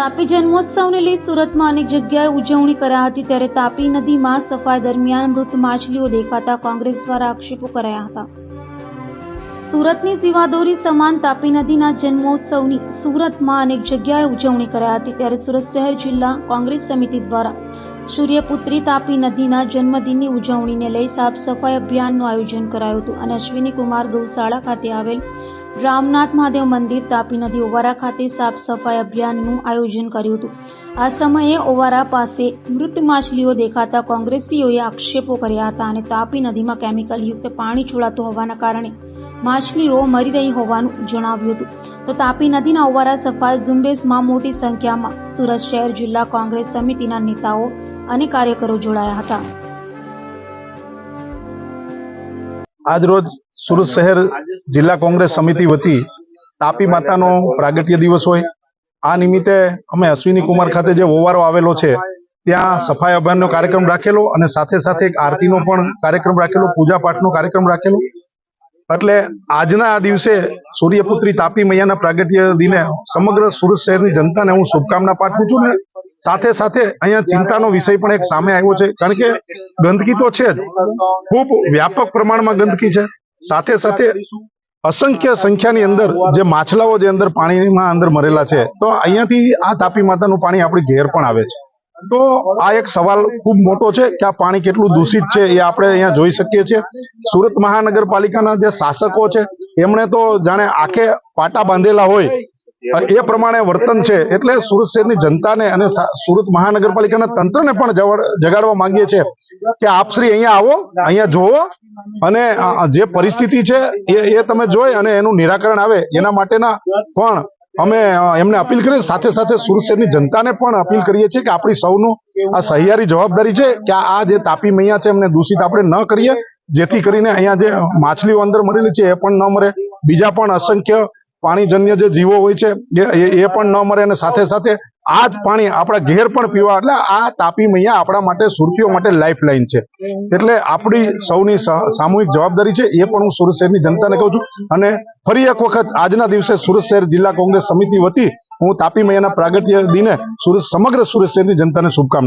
તાપી જન્મોત્સવને લઈ સુરતમાં અનેક જગ્યાએ ઉજવણી કરાઈ હતી. ત્યારે તાપી નદીમાં સફાઈ દરમિયાન મૃત માછલીઓ દેખાતા કોંગ્રેસ દ્વારા આક્ષેપો કરાયા હતા. સુરતની સીવાદોરી સમાન તાપી નદીના જન્મોત્સવની સુરતમાં અનેક જગ્યાએ ઉજવણી કરાઈ હતી. ત્યારે સુરત શહેર જિલ્લા કોંગ્રેસ સમિતિ દ્વારા સૂર્યપુત્રી તાપી નદીના જન્મદિનની ઉજવણીને લઈ સાફ સફાઈ અભિયાનનું આયોજન કરાયું હતું અને અશ્વિની કુમાર ગૌશાળા ખાતે આવેલ રામનાથ મહાદેવ મંદિર તાપી નદી ઓવારા ખાતે સાફ સફાઈ અભિયાનનું આયોજન કર્યું હતું. આ સમયે ઓવારા પાસે મૃત માછલીઓ દેખાતા કોંગ્રેસીઓએ આક્ષેપો કર્યા હતા અને તાપી નદીમાં કેમિકલયુક્ત પાણી છોડાતું હોવાના કારણે માછલીઓ મરી રહી હોવાનું જણાવ્યું હતું. તો તાપી નદીના ઓવારા સફાઈ ઝુંબેશમાં મોટી સંખ્યામાં સુરત શહેર જિલ્લા કોંગ્રેસ સમિતિના નેતાઓ અને કાર્યકરો જોડાયા હતા. આજરોજ સુરત શહેર જિલ્લા કોંગ્રેસ સમિતિ વતી તાપી માતાનો પ્રાગટ્ય દિવસ હોય. આ નિમિત્તે અમે અશ્વિની કુમાર ખાતે જે ઓવારો આવેલો છે, ત્યાં સફાઈ અભિયાનનો કાર્યક્રમ રાખેલો અને સાથે સાથે એક આરતીનો પણ કાર્યક્રમ રાખેલો પૂજા પાઠનો કાર્યક્રમ રાખેલો. એટલે આજના આ દિવસે સૂર્યપુત્રી તાપી મૈયાના પ્રાગટ્ય દિને સમગ્ર સુરત શહેરની જનતાને હું શુભકામના પાઠવું છું ને, સાથે સાથે અહીંયા ચિંતાનો વિષય પણ એક સામે આવ્યો છે, કારણ કે ગંદકી તો છે જ. ખૂબ વ્યાપક પ્રમાણમાં ગંદકી છે. સાથે સાથે અસંખ્ય સંખ્યાની અંદર જે માછલાઓ જે અંદર પાણીમાં અંદર મરેલા છે તો અહીંયાથી આ તાપી માતાનું પાણી આપણી ઘેર પણ આવે છે. તો આ એક સવાલ ખૂબ મોટો છે કે આ પાણી કેટલું દૂષિત છે એ આપણે અહીંયા જોઈ શકીએ છીએ. સુરત મહાનગરપાલિકાના જે શાસકો છે એમણે તો જાણે આખે પાટા બાંધેલા હોય એ પ્રમાણે વર્તન છે એટલે સુરત શહેરની જનતાને અને સુરત મહાનગરપાલિકાના તંત્રને પણ જગાડવા માંગીએ છીએ કે આપશ્રી અહીંયા આવો, અહીંયા જોવો અને જે પરિસ્થિતિ છે એ એ તમે જોઈ અને એનું નિરાકરણ આવે એના માટેના પણ અમે એમને અપીલ કરીએ. સાથે સાથે સુરત શહેરની જનતાને પણ અપીલ કરીએ છીએ કે આપણી સૌનું આ સહિયારી જવાબદારી છે કે આ આ જે તાપી મૈયા છે એમને દૂષિત આપણે ન કરીએ, જેથી કરીને અહીંયા જે માછલીઓ અંદર મરેલી છે એ પણ ન મરે. બીજા પણ અસંખ્ય પાણીજન્ય જે જીવો હોય છે, એ- પણ ન મરે અને સાથે સાથે આ જ પાણી આપણા ઘેર પણ પીવા, એટલે આ તાપી મૈયા આપણા માટે સુરતીઓ માટે લાઈફ લાઈન છે. એટલે આપણી સૌની સામૂહિક જવાબદારી છે, એ પણ હું સુરત શહેરની જનતાને કહું છું. અને ફરી એક વખત આજના દિવસે સુરત શહેર જિલ્લા કોંગ્રેસ સમિતિ વતી હું તાપી મૈયાના પ્રાગટ્ય દિને સુરત, સમગ્ર સુરત શહેરની જનતાને શુભકામના